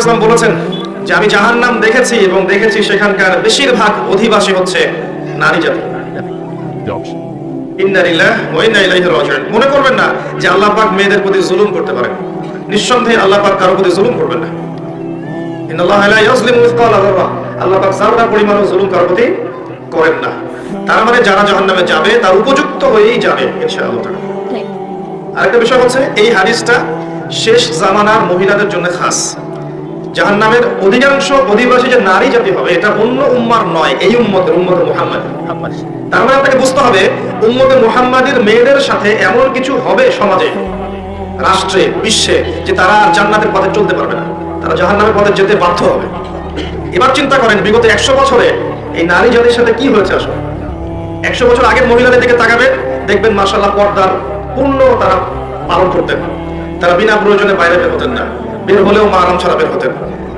ইসলাম বলেছেন যে আমি জাহান্নাম দেখেছি এবং দেখেছি সেখানকার বেশিরভাগ অধিবাসী হচ্ছে নারী জাতি। মনে করবেন না যে আল্লাহ পাক মেয়েদের প্রতি জুলুম করতে পারেন। নিঃসন্দেহে আল্লাহ পাক কারও প্রতি জুলুম করবেন না। আল্লাহ পাক যারা পরিমাণও জুলুম কারও প্রতি করেন না। তার মানে যারা জাহান্নামে যাবে তার উপযুক্ত হয়েই যাবে ইনশাআল্লাহ আরেকটা বিষয় হচ্ছে এই হাদিসটা শেষ জামানার মহিলাদের জন্য খাস। জাহান্নামের অধিকাংশ অধিবাসী যে নারী জাতি হবে, এটা অন্য উম্মার নয়, এই উম্মতের, উম্মতে মুহাম্মদ। তার মানে আপনাকে বুঝতে হবে, উম্মতে মুহাম্মাদের মেয়েদের সাথে এমন কিছু হবে সমাজে, রাষ্ট্রে, বিশ্বে, যে তারা আর জান্নাতের পথে চলতে পারবে না। তারা জাহান্নামের পথে যেতে বাধ্য হবে। এবার চিন্তা করেন, বিগত একশো বছরে এই নারী জাতির সাথে কি হয়েছে আসলে? একশো বছর আগের মহিলাদের দিকে তাকাবেন, দেখবেন মার্শাল্লাহ পর্দার পূর্ণ তারা পালন করতেন তারা বিনা প্রয়োজনে বাইরে বের হতেন না। বের হলেও মা আরাম ছাড়া বের হতেন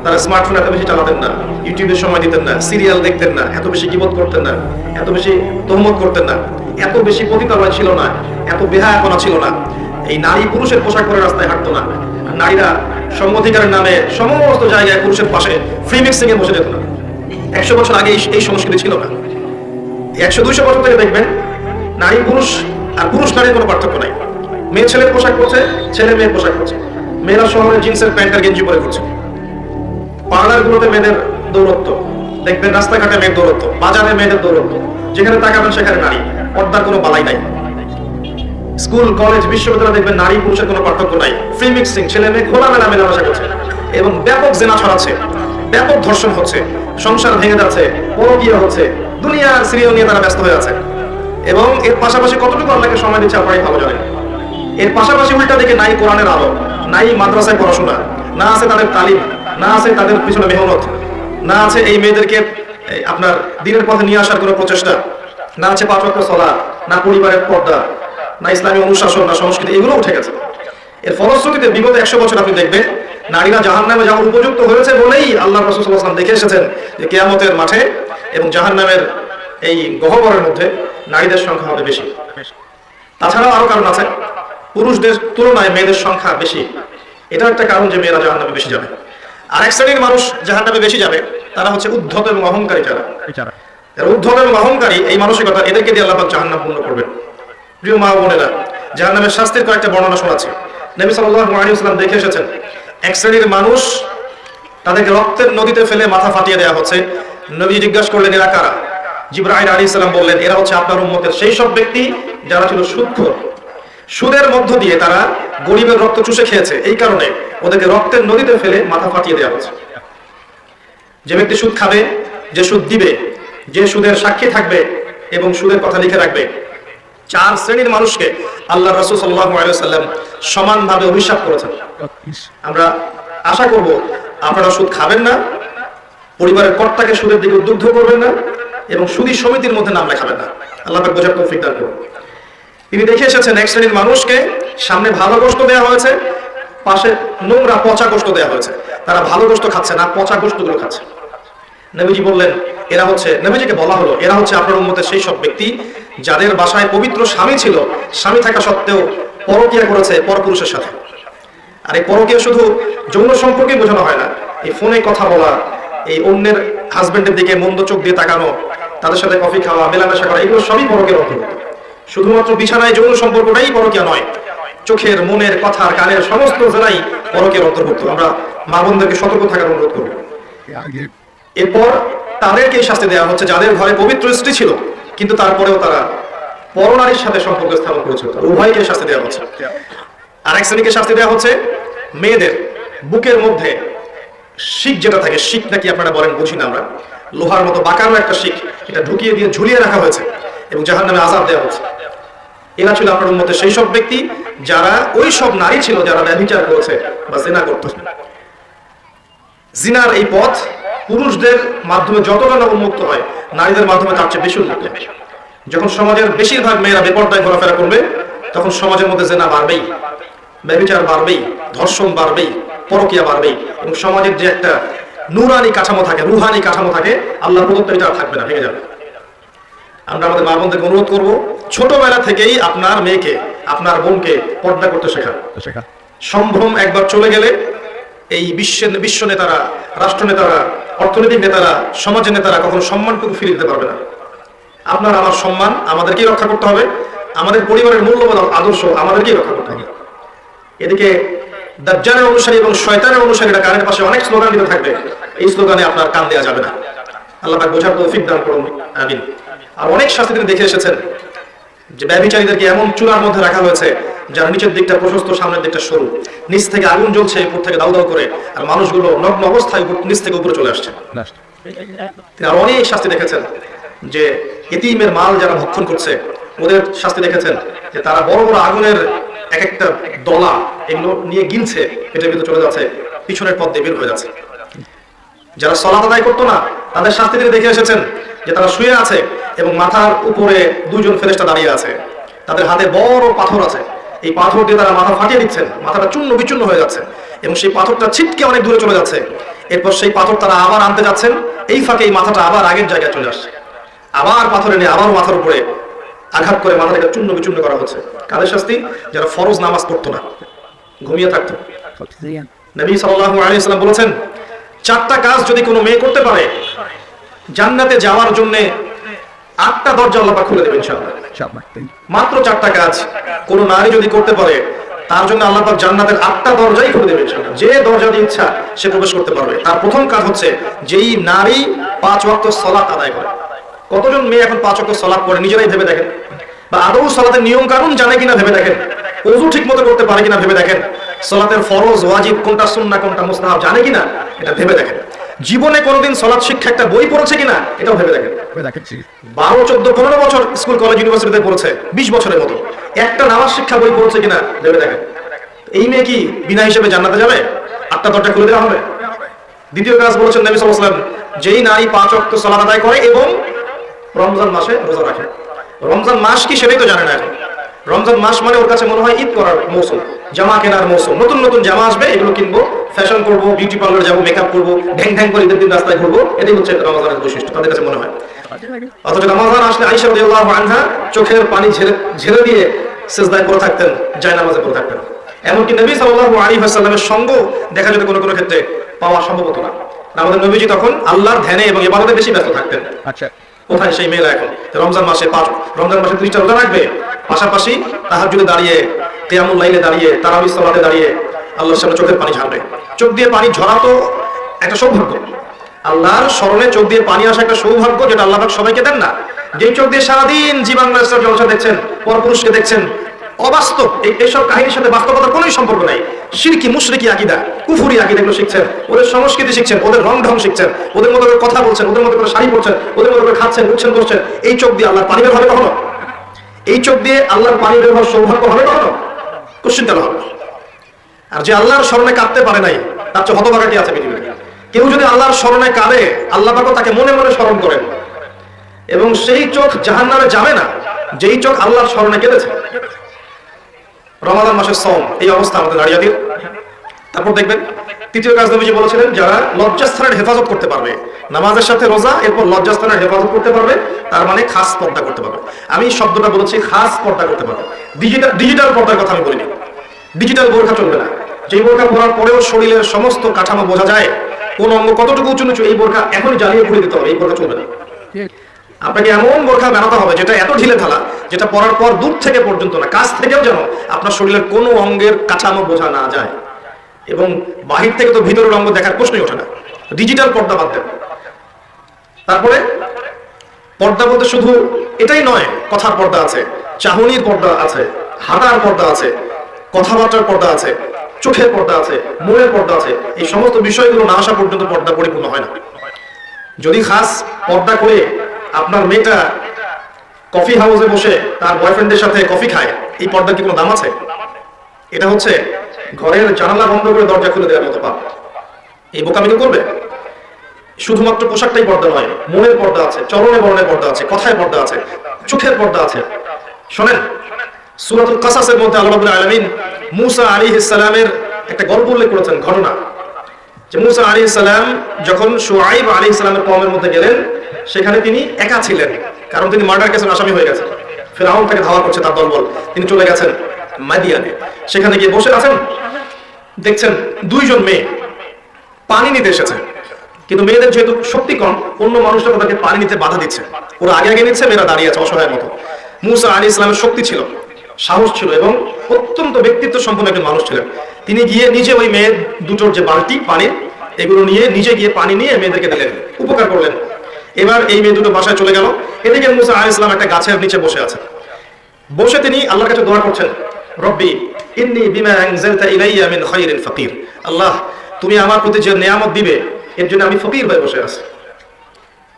তারা স্মার্টফোন এত বেশি চালাতেন না, ইউটিউবে সময় দিতেন না সিরিয়াল দেখতেন না, এত বেশি কিবোধ করতেন না, এত বেশি তহমত করতেন না, এত বেশি পতিতালয় ছিল না, এত বেহায়াপনা ছিল না। এই নারী পুরুষের পোশাক পরে রাস্তায় হাঁটতো না। নারীরা সম্মতিকারের নামে সমস্ত জায়গায় পুরুষের পাশে ফ্রি মিক্সিং এ বসে যেত না। একশো বছর আগে এই- এই সংস্কৃতি ছিল না। একশো দুইশো বছর থেকে দেখবেন, নারী পুরুষ আর পুরুষ নারীর কোনো পার্থক্য নাই। মেয়ে ছেলের পোশাক পরছে, ছেলে মেয়ের পোশাক পরছে। মেয়েরা শহরে জিন্সের প্যান্ট আর গেঞ্জি পরে ঘুরছে। পার্লারগুলোতে মেয়েদের দৌরত্ব দেখবেন রাস্তাঘাটে মেয়ের দৌরত্ব বাজারে মেয়েদের দৌরত্ব যেখানে তাকাবেন সেখানে নারী, পর্দার কোনো বালাই নাই। স্কুল, কলেজ, বিশ্ববিদ্যালয় দেখবেন নারী পুরুষের কোনো পার্থক্য নাই। ফ্রি মিক্সিং ছেলে মেয়ে খোলামেলা মেলামেশা করছে। এবং ব্যাপক জেনা ছড়াচ্ছে, ব্যাপক ধর্ষণ হচ্ছে, সংসার ভেঙে যাচ্ছে, পরকীয় হচ্ছে, দুনিয়ার সিরিয়াল নিয়ে তারা ব্যস্ত হয়ে আছে। এবং এর পাশাপাশি কতটুকু আল্লাহকে সময় দিচ্ছে আপনারাই ভালো জানেন। এর পাশাপাশি উল্টা দিকে নাই কোরআনের আলো। নাই মাদ্রাসায় পড়াশোনা, না আছে তাদের তালিম, না আছে তাদের পিছনে মেহনত, না আছে এই মেয়েদেরকে আপনার দিনের পথে নিয়ে আসার কোনো প্রচেষ্টা, না আছে পাঁচ ওয়াক্ত সলা না পরিবারের পর্দা, না ইসলামী অনুশাসন, না সংস্কৃতি, এগুলো উঠে গেছে। এর ফলশ্রুতিতে বিগত একশো বছর আপনি দেখবেন, নারীরা জাহান নামে যাওয়ার উপযুক্ত হয়েছে বলেই আল্লাহ রসুলাম দেখে এসেছেন যে কেয়ামতের মাঠে এবং জাহান নামের এই গহবরের মধ্যে নারীদের সংখ্যা হবে বেশি। তাছাড়াও আরও কারণ আছে। পুরুষদের তুলনায় মেয়েদের সংখ্যা বেশি। এটা একটা কারণ যে মেয়েরা জাহান নামে বেশি যাবে। আর এক শ্রেণির মানুষ জাহান নামে বেশি যাবে, তারা হচ্ছে উদ্ধত এবং অহংকারী যারা। উদ্ধত এবং অহংকারী, এই মানসিকতা এদেরকে দিয়ে আল্লাহ জাহান্নাম পূর্ণ করবে প্রিয় মা বোনেরা, জাহান্নামের শাস্তির কয়েকটা বর্ণনা শোনাচ্ছে। নবী ওয়াসাল্লাম দেখে এসেছেন, এক শ্রেণির মানুষ তাদেরকে রক্তের নদীতে ফেলে মাথা ফাটিয়ে দেওয়া হচ্ছে। নবী জিজ্ঞাসা করলেন, এরা কারা? জিব্রাহিম আলী ইসলাম বললেন, এরা হচ্ছে আপনার উম্মতের সেই সব ব্যক্তি যারা ছিল সুদখোর সুদের মধ্য দিয়ে তারা গরিবের রক্ত চুষে খেয়েছে। এই কারণে ওদেরকে রক্তের নদীতে ফেলে মাথা ফাটিয়ে দেওয়া হচ্ছে যে ব্যক্তি সুদ খাবে, যে সুদ দিবে, যে সুদের সাক্ষী থাকবে এবং সুদের কথা লিখে রাখবে, চার শ্রেণির মানুষকে আল্লাহ রসুল সাল্লাম সমানভাবে অভিশাপ করেছেন। আমরা আশা করব আপনারা সুদ খাবেন না, পরিবারের কর্তাকে সুদের দিকে উদ্বুদ্ধ করবেন না এবং সুদী সমিতির মধ্যে নাম লেখাবেন না। আল্লাহ বোঝার তৌফিক দান করুন। তিনি দেখে এসেছেন এক শ্রেণির মানুষকে, সামনে ভালো গোষ্ঠ দেওয়া হয়েছে, পাশে নোংরা পচা গোষ্ঠ দেওয়া হয়েছে। তারা ভালো গোষ্ঠ খাচ্ছে না পচা গোষ্ঠগুলো খাচ্ছে। নবীজি বললেন, এরা হচ্ছে, নবীজিকে বলা হলো, এরা হচ্ছে আপনার উন্মতের সেই সব ব্যক্তি যাদের বাসায় পবিত্র স্বামী ছিল। স্বামী থাকা সত্ত্বেও পরকিয়া করেছে পরপুরুষের সাথে। আর এই পরকিয়া শুধু যৌন সম্পর্কে বোঝানো হয় না, এই ফোনে কথা বলা, এই অন্যের হাজবেন্ডের দিকে মন্দ চোখ দিয়ে তাকানো, তাদের সাথে কফি খাওয়া, মেলামেশা করা, এগুলো সবই পরকের অন্তর্ভুক্ত। শুধুমাত্র বিছানায় যৌন সম্পর্কটাই পরকিয়া নয়, চোখের, মনের কথার কানের সমস্ত জেলাই পরকের অন্তর্ভুক্ত। আমরা মা বোনদেরকে সতর্ক থাকার অনুরোধ করব এরপর তাদেরকে শাস্তি দেওয়া হচ্ছে, যাদের ঘরে পবিত্র স্ত্রী ছিল, কিন্তু তারপরেও তারা পরনারীর সাথে সম্পর্ক স্থাপন করেছিল। উভয়কে শাস্তি দেওয়া হচ্ছে। আর এক শ্রেণীকে শাস্তি দেওয়া হচ্ছে, মেয়েদের বুকের মধ্যে শিখ যেটা থাকে, শিখ নাকি আপনারা বলেন বুঝি না আমরা, লোহার মতো বাঁকানো একটা শিখ, এটা ঢুকিয়ে দিয়ে ঝুলিয়ে রাখা হয়েছে। এবং জাহান নামে আজাদ দেওয়া হচ্ছে এরা ছিল আপনার মধ্যে সেই সব ব্যক্তি যারা ওই সব নারী ছিল যারা ব্যভিচার করেছে বা জেনা করতো। জিনার এই পথ পুরুষদের মাধ্যমে যতটা না উন্মুক্ত হয়, নারীদের মাধ্যমে তার চেয়ে বেশি উন্মুক্ত। যখন সমাজের বেশিরভাগ মেয়েরা বেপর্দায় ঘোরাফেরা করবে, তখন সমাজের মধ্যে জেনা বাড়বেই ব্যবিচার বাড়বেই, ধর্ষণ বাড়বেই, পরকিয়া বাড়বেই এবং সমাজের যে একটা নুরানি কাঠামো থাকে, রুহানি কাঠামো থাকে আল্লাহ প্রদত্ত এটা থাকবে না, ভেঙে যাবে। আমরা আমাদের মা বোনদেরকে অনুরোধ করব ছোটবেলা থেকেই আপনার মেয়েকে আপনার বোনকে পর্দা করতে শেখান। সম্ভ্রম একবার চলে গেলে এই বিশ্বের বিশ্ব নেতারা রাষ্ট্র নেতারা অর্থনৈতিক নেতারা সমাজের নেতারা কখনো সম্মানটুকু ফিরিয়ে দিতে পারবে না। আপনার আমার সম্মান আমাদেরকেই রক্ষা করতে হবে আমাদের পরিবারের মূল্যবোধ আদর্শ আমাদেরকেই রক্ষা করতে হবে। এদিকে দাজ্জালের অনুসারী এবং শয়তানের অনুসারীরা কানের পাশে অনেক স্লোগান দিতে থাকবে এই স্লোগানে আপনার কান দেওয়া যাবে না। আল্লাহ পাক বোঝার তৌফিক দান করুন। আমিন। আর অনেক শাস্তি তিনি দেখে এসেছেন যে ব্যবচারীদেরকে এমন চূড়ার মধ্যে রাখা হয়েছে যার নিচের দিকটা প্রশস্ত সামনের দিকটা সরু। নিচ থেকে আগুন জ্বলছে উপর থেকে দাউ দাউ করে আর মানুষগুলো নগ্ন অবস্থায় নিচ থেকে উপরে চলে আসছে। তিনি আর অনেক শাস্তি দেখেছেন যে এতিমের মাল যারা ভক্ষণ করছে ওদের শাস্তি দেখেছেন যে তারা বড় বড় আগুনের এক একটা দলা এগুলো নিয়ে গিনছে পেটের ভিতরে চলে যাচ্ছে পিছনের পথ দিয়ে বের হয়ে যাচ্ছে। যারা সলাত আদায় করতো না তাদের শাস্তি তিনি দেখে এসেছেন যে তারা শুয়ে আছে এবং মাথার উপরে দুজন ফেরেস্তা দাঁড়িয়ে আছে। তাদের হাতে বড় পাথর আছে। এই পাথর দিয়ে তারা মাথা ফাটিয়ে দিচ্ছেন। মাথাটা চূর্ণ বিচূর্ণ হয়ে যাচ্ছে এবং সেই পাথরটা ছিটকে অনেক দূরে চলে যাচ্ছে। এরপর সেই পাথর তারা আবার আনতে যাচ্ছেন। এই ফাঁকে এই মাথাটা আবার আগের জায়গায় চলে আসছে। আবার পাথর এনে আবার মাথার উপরে আঘাত করে মাথাটাকে চূর্ণ বিচূর্ণ করা হচ্ছে। কাদের শাস্তি? যারা ফরজ নামাজ পড়তো না। ঘুমিয়ে থাকতো। নবী সাল্লাল্লাহু আলাইহি সাল্লাম বলেছেন চারটা কাজ যদি কোনো মেয়ে করতে পারে জান্নাতে যাওয়ার জন্য আটটা দরজা আল্লাহ খুলে দেবেন মাত্র চারটা কাজ কোন নারী যদি করতে পারে তার জন্য আল্লাহ পাক জান্নাতের আটটা দরজাই খুলে দেবেন যে দরজা দিয়ে ইচ্ছা সে প্রবেশ করতে পারবে। তার প্রথম কাজ হচ্ছে যেই নারী পাঁচ ওয়াক্ত সালাত আদায় করে। কতজন মেয়ে এখন পাঁচ ওয়াক্ত সালাত করে নিজেরাই ভেবে দেখেন? বা আদৌ সালাতের নিয়ম কানুন জানে কিনা ভেবে দেখেন? ওযু ঠিক মতো করতে পারে কিনা ভেবে দেখেন? সালাতের ফরজ ওয়াজিব কোনটা সুন্নাহ কোনটা মুস্তাহাব জানে কিনা? এটা ভেবে দেখেন। জীবনে কোনোদিন সালাত শিক্ষা একটা বই পড়েছে কিনা? এটাও ভেবে দেখেন। বারো চোদ্দ পনেরো বছর স্কুল কলেজ ইউনিভার্সিটিতে পড়েছে বিশ বছরের মতো। একটা নামাজ শিক্ষা বই পড়ছে কিনা? ভেবে দেখেন। এই মেয়ে কি বিনা হিসেবে জান্নাতে যাবে? আটটা দরজা খুলে দেওয়া হবে। দ্বিতীয় কাজ বলেছেন নবী ওয়াসাল্লাম যেই নারী পাঁচ ওয়াক্ত সালাত আদায় করে এবং রমজান মাসে রোজা রাখে। রমজান মাস কি সেটাই তো জানে না এখন। রমজান মাস মানে ওর কাছে মনে হয় ঈদ করার মৌসুম জামা কেনার মৌসুম। নতুন নতুন জামা আসবে এগুলো কিনবো ফ্যাশন করব বিউটি পার্লার যাব মেকআপ করব ঢ্যাং ঢ্যাং করে ঈদের দিন রাস্তায় ঘুরবো এটাই হচ্ছে রমজানের বৈশিষ্ট্য তাদের কাছে মনে হয়। অথচ রমজান আসলে আইসা রাদিয়াল্লাহু আনহা চোখের পানি ঝেড়ে ঝেড়ে দিয়ে সেজদায় পড়ে থাকতেন জায়নামাজে পড়ে থাকতেন। এমনকি নবী সাল্লাল্লাহু আলাইহি ওয়াসাল্লামের সঙ্গ দেখা যেত কোনো কোনো ক্ষেত্রে পাওয়া সম্ভব হতো না। আমাদের নবীজি তখন আল্লাহর ধ্যানে এবং ইবাদতে বেশি ব্যস্ত থাকতেন। আচ্ছা। কোথায় সেই মেয়েরা এখন? রমজান মাসে পাঁচ রমজান মাসে ত্রিশটা রোজা রাখবে? পাশাপাশি তাহার যদি দাঁড়িয়ে, কেয়ামুল লাইলে দাঁড়িয়ে তারাবি সালাতে দাঁড়িয়ে আল্লাহর সামনে চোখের পানি ঝাড়বে। চোখ দিয়ে পানি ঝরা তো একটা সৌভাগ্য। আল্লাহর স্মরণে চোখ দিয়ে পানি আসা একটা সৌভাগ্য যেটা আল্লাহ সবাইকে দেন না। যেই চোখ দিয়ে সারাদিন জীবাং জলসা দেখছেন, পরপুরুষকে দেখছেন, অবাস্তব। কাহিনীর সাথে বাস্তবতার কোনোই সম্পর্ক নাই। শিরকি মুশরিকি আকিদা, কুফুরি আকিদা এগুলো শিখছেন। ওদের সংস্কৃতি শিখছেন, ওদের রং ঢং শিখছেন, ওদের মতো করে কথা বলছেন, ওদের মতো করে শাড়ি পরছেন, ওদের মতো করে খাচ্ছেন উঠছেন করছেন। এই চোখ দিয়ে আল্লাহর পানি বের হবে কখনো? এই চোখ দিয়ে আল্লাহর পানি বের হওয়ার সৌভাগ্য হবে কখনো? কেন হবে। আর যে আল্লাহর স্মরণে কাঁদতে পারে নাই, তার চেয়ে হতভাগাটি আছে পৃথিবীতে। কেউ যদি আল্লাহর স্মরণে কাঁদে, আল্লাহ পাকও তাকে মনে মনে স্মরণ করেন। এবং সেই চোখ জাহান্নামে যাবে না, যেই চোখ আল্লাহর স্মরণে কেঁদেছে। রমাদান মাসের সম এই অবস্থা আমাদের দাঁড়িয়ে দিন তারপর দেখবেন তৃতীয় কাজ নবীজি বলেছিলেন, যারা লজ্জাস্থানের হেফাজত করতে পারবে, নামাজের সাথে রোজা, এরপর লজ্জাস্থানের হেফাজত করতে পারবে, তার মানে খাস পর্দা করতে পারবে। আমি শব্দটা বলেছি, খাস পর্দা করতে পারবে। ডিজিটাল ডিজিটাল পর্দার কথা আমি বলিনি। ডিজিটাল বোরখা চলবে না। যেই বোরখা পরার পরেও শরীরের সমস্ত কাঠামো বোঝা যায়, কোন অঙ্গ কতটুকু উঁচু নিচু, এই বোরখা এখনই জ্বালিয়ে ঘুরে দিতে হবে, এই বোরখা চলবে না। আপনাকে এমন বোরখা বানাতে হবে, যেটা এত ঢিলে ঢালা, যেটা পরার পর দূর থেকে পর্যন্ত না, কাছ থেকেও যেন আপনার শরীরের কোনো অঙ্গের কাঠামো বোঝা না যায়। এবং বাহির থেকে তো ভিতরের অঙ্গ দেখার প্রশ্নই ওঠে না। ডিজিটাল পর্দা বাদ দেন। তারপরে পর্দা বলতে শুধু এটাই নয়, কথার পর্দা আছে, চাহনির পর্দা আছে হাঁটার পর্দা আছে, কথাবার্তার পর্দা আছে, চোখের পর্দা আছে, মনের পর্দা আছে, এই সমস্ত বিষয়গুলো না আসা পর্যন্ত পর্দা পরিপূর্ণ হয় না। যদি খাস পর্দা করে আপনার মেয়েটা কফি হাউসে বসে তার বয়ফ্রেন্ডের সাথে কফি খায়, এই পর্দার কি কোনো দাম আছে? এটা হচ্ছে ঘরের জানালা বন্ধ করে দরজা খুলে দেওয়ার মতো পাপ। এই বোকামি কেউ করবে? শুধুমাত্র পোশাকটাই পর্দা নয়, মনের পর্দা আছে, চরণে বরণের পর্দা আছে, কথায় পর্দা আছে, চোখের পর্দা আছে। শোনেন, সুরাতুল কাসাসের মধ্যে আল্লাহ রাব্বুল আলামিন মুসা আলাইহিস সালামের একটা গল্প উল্লেখ করেছেন, ঘটনা। যে মুসা আলী সালাম যখন সুআইব আলী সালামের কমের মধ্যে গেলেন, সেখানে তিনি একা ছিলেন, কারণ তিনি মার্ডার কেসের আসামি হয়ে গেছেন। ফেরাউন তাকে ধাওয়া করছে তার দলবল। তিনি চলে গেছেন মাদিয়ানে। সেখানে গিয়ে বসে আছেন দেখছেন, দুইজন মেয়ে পানি নিতে এসেছে। কিন্তু মেয়েদের যেহেতু শক্তি কম, অন্য মানুষরা তাদেরকে পানি নিতে বাধা দিচ্ছে। ওরা আগে আগে নিচ্ছে, মেয়েরা দাঁড়িয়ে আছে অসহায়ের মতো। মুসা আলী ইসলামের শক্তি ছিল, সাহস ছিল এবং অত্যন্ত ব্যক্তিত্ব সম্পন্ন একজন মানুষ ছিলেন। তিনি গিয়ে নিজে ওই মেয়ের দুটোর যে বালতি পানির এগুলো নিয়ে নিজে গিয়ে পানি নিয়ে মেয়েদেরকে দিলেন, উপকার করলেন। এবার এই মেয়ে দুটো বাসায় চলে গেল। এদিকে মুসা আলী ইসলাম একটা গাছের নিচে বসে আছে। বসে তিনি আল্লাহর কাছে দোয়া করছেন, রব্বি ইন্নি বিমা আনজালতা ইলাইয়া মিন খায়রিন ফাকির। আল্লাহ, তুমি আমার প্রতি যে নিয়ামত দিবে, এর জন্য আমি ফকির হয়ে বসে আছি।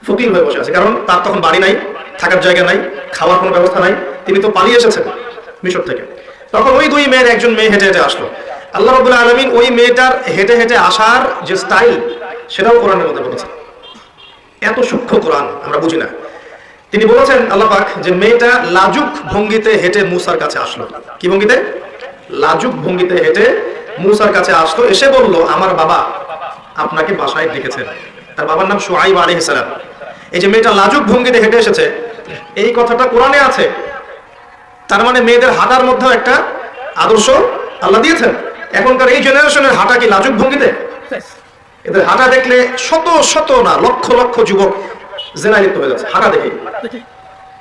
ফকির হয়ে বসে কারণ তার তখন বাড়ি নাই, থাকার জায়গা নাই, খাওয়ার কোনো ব্যবস্থা নাই, তিনি তো পালিয়ে এসেছেন মিশর থেকে। তখন ওই দুই মেয়ের একজন মেয়ে হেঁটে হেঁটে আসলো। আল্লাহ রবুল্লা আলমিন ওই মেয়েটার হেঁটে হেঁটে আসার যে স্টাইল সেটাও কোরআনের মধ্যে এত সূক্ষ্ম কোরআন, আমরা বুঝি না। তিনি বলেছেন, আল্লাহ পাক যে মেয়েটা লাজুক ভঙ্গিতে হেঁটে মুসার কাছে আসলো। কি ভঙ্গিতে? লাজুক ভঙ্গিতে হেঁটে মুসার কাছে আসলো, এসে বলল, আমার বাবা আপনাকে বাসায় ডেকেছেন। তার বাবার নাম সোহাইব আলী সালাম। এই যে মেয়েটা লাজুক ভঙ্গিতে হেঁটে এসেছে, এই কথাটা কোরআনে আছে। তার মানে মেয়েদের হাঁটার মধ্যেও একটা আদর্শ আল্লাহ দিয়েছেন। এখনকার এই জেনারেশনের হাঁটা কি লাজুক ভঙ্গিতে? এদের হাঁটা দেখলে শত শত না, লক্ষ লক্ষ যুবক জেনায় লিপ্ত হয়ে যাচ্ছে। হাঁটা দেখে।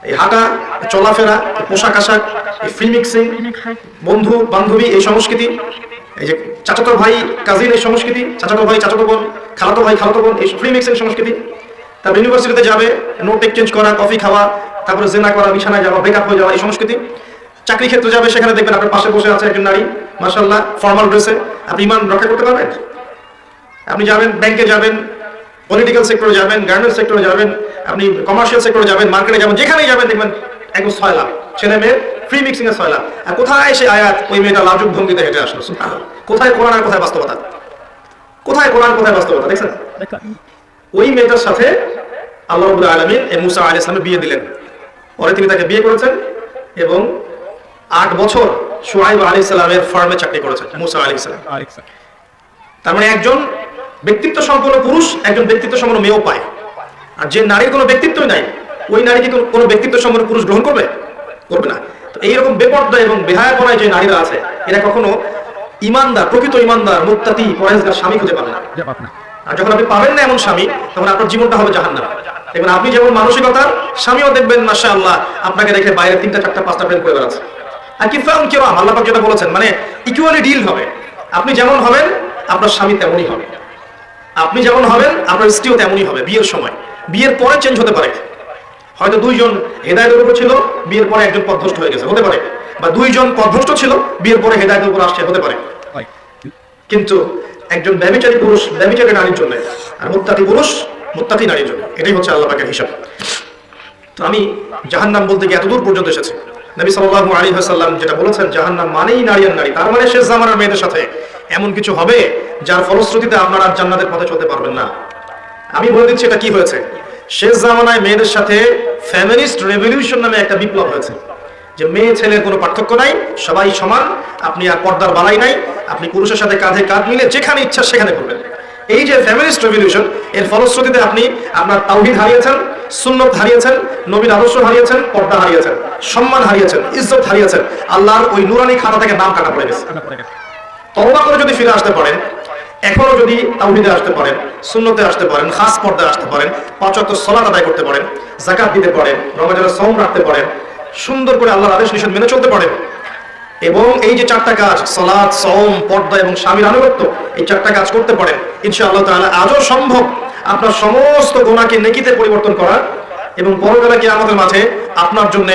এই হাঁটা চলাফেরা পোশাক আশাক ফিল্মিক্সিং বন্ধু, বান্ধবী, এই সংস্কৃতি, এই যে চাচাতো ভাই কাজিন এই সংস্কৃতি, চাচাতো ভাই, চাচাতো বোন, খালাতো ভাই, খালাতো বোন, এই ফ্রি মিক্সিং সংস্কৃতি। তারপর ইউনিভার্সিটিতে যাবে নোট এক্সচেঞ্জ করা কফি খাওয়া, তারপরে জেনা করা, বিছানায় যাওয়া ব্রেকআপ হয়ে যাওয়া, এই সংস্কৃতি। চাকরি ক্ষেত্রে যাবে, সেখানে দেখবেন আপনার পাশে বসে আছে একজন নারী মার্শাল্লাহ ফর্মাল ড্রেসে আপনি ইমান রক্ষা করতে পারবেন? আপনি যাবেন ব্যাংকে যাবেন পলিটিক্যাল সেক্টরে যাবেন গার্মেন্টস সেক্টরে যাবেন আপনি কমার্শিয়াল সেক্টরে যাবেন মার্কেটে যাবেন যেখানেই যাবেন দেখবেন একদম ছয় লাখ ছেলে মেয়ে ফ্রি মিক্সিং এর ছয় লাখ আর কোথায় সে আয়াত ওই মেয়েটা লাজুক ভঙ্গিতে হেঁটে আসলো? কোথায় কোরআন আর কোথায় বাস্তবতা? কোথায় কোরআন কোথায় বাস্তবতা? দেখছেন? ওই মেয়েটার সাথে আল্লাহ আলমিন এ মুসা আলী ইসলামের বিয়ে দিলেন। পরে তিনি তাকে বিয়ে করেছেন এবং আট বছর সোহাইব আলী ইসলামের ফার্মে চাকরি করেছেন মুসা আলী ইসলাম তার মানে একজন ব্যক্তিত্ব সম্পন্ন পুরুষ একজন ব্যক্তিত্ব সম্পন্ন মেয়েও পায়। আর যে নারীর কোনো ব্যক্তিত্বই নাই ওই নারী কি কোনো- ব্যক্তিত্ব সম্পন্ন পুরুষ গ্রহণ করবে? করবে না। তো এইরকম বেপর্দা এবং বেহায়াপনায় যে নারীরা আছে এরা কখনো ইমানদার প্রকৃত ইমানদার মুক্তাতি পরেজগার স্বামী খুঁজে পাবে না। আর যখন আপনি পাবেন না এমন স্বামী তখন আপনার জীবনটা হবে জাহান্নাম। দেখবেন আপনি যেমন মানসিকতার স্বামীও দেখবেন মাসা আল্লাহ আপনাকে দেখে বাইরে তিনটা চারটা পাঁচটা প্রেম করে বেড়াচ্ছে। আর কি ফার্ম কেউ আল্লাহ যেটা বলেছেন মানে ইকুয়ালি ডিল হবে। আপনি যেমন হবেন আপনার স্বামী তেমনই হবে। আপনি যেমন হবেন আপনার স্ত্রীও তেমনই হবে বিয়ের সময়। বিয়ের পরে চেঞ্জ হতে পারে। হয়তো দুইজন হেদায়তের উপর ছিল বিয়ের পরে একজন পথভ্রষ্ট হয়ে গেছে হতে পারে। বা দুইজন পথভ্রষ্ট ছিল বিয়ের পরে হেদায়তের উপর আসছে হতে পারে। কিন্তু একজন ব্যবিচারী পুরুষ ব্যবিচারী নারীর জন্য আর মুত্তাকি পুরুষ মুত্তাকি নারীর জন্য এটাই হচ্ছে আল্লাহ পাকের হিসাব। তো আমি জাহান্নাম বলতে গিয়ে এতদূর পর্যন্ত এসেছি। নবী সাল্লাল্লাহু আলাইহি ওয়াসাল্লাম যেটা বলেছেন জাহান্নাম মানেই নারী আর নারী তার মানে শেষ জামানার মেয়েদের সাথে এমন কিছু হবে যার ফলশ্রুতিতে আপনারা জান্নাতের পথে চলতে পারবেন না। আমি বলে দিচ্ছি এটা কি হয়েছে? শেষ জামানায় মেয়েদের সাথে ফ্যামিলিস্ট রেভলিউশন নামে একটা বিপ্লব হয়েছে। যে মেয়ে ছেলের কোনো পার্থক্য নাই সবাই সমান আপনি আর পর্দার বালাই নাই আপনি পুরুষের সাথে কাঁধে কাঁধ মিলে যেখানে ইচ্ছা সেখানে করবেন এই যে ফ্যামিলিস্ট রেভলিউশন এর ফলশ্রুতিতে আপনি আপনার তাওহিদ হারিয়েছেন সুন্নত হারিয়েছেন নবীন আদর্শ হারিয়েছেন পর্দা হারিয়েছেন সম্মান হারিয়েছেন ইজ্জত হারিয়েছেন আল্লাহর ওই নুরানি খাতা থেকে নাম কাটা পড়ে গেছে। তওবা করে যদি ফিরে আসতে পারেন এখনও যদি তাওহীদে আসতে পারেন, সুন্নতে আসতে পারেন, খাস পর্দায় আসতে পারেন পাঁচ ওয়াক্ত আদায় করতে পারেন, যাকাত দিতে পারেন, রমজানের সওম রাখতে পারেন, সুন্দর করে আল্লাহর আদেশ নিষেধ মেনে চলতে পারেন। এবং এই যে চারটা কাজ সলাদ সওম পর্দা এবং স্বামীর আনুগত্য, এই চারটা কাজ করতে পারেন, ইনশাআল্লাহ তাআলা আজও সম্ভব আপনার সমস্ত গোনাকে নেকিতে পরিবর্তন করা এবং পরকালে কি আমাদের মাঝে আপনার জন্য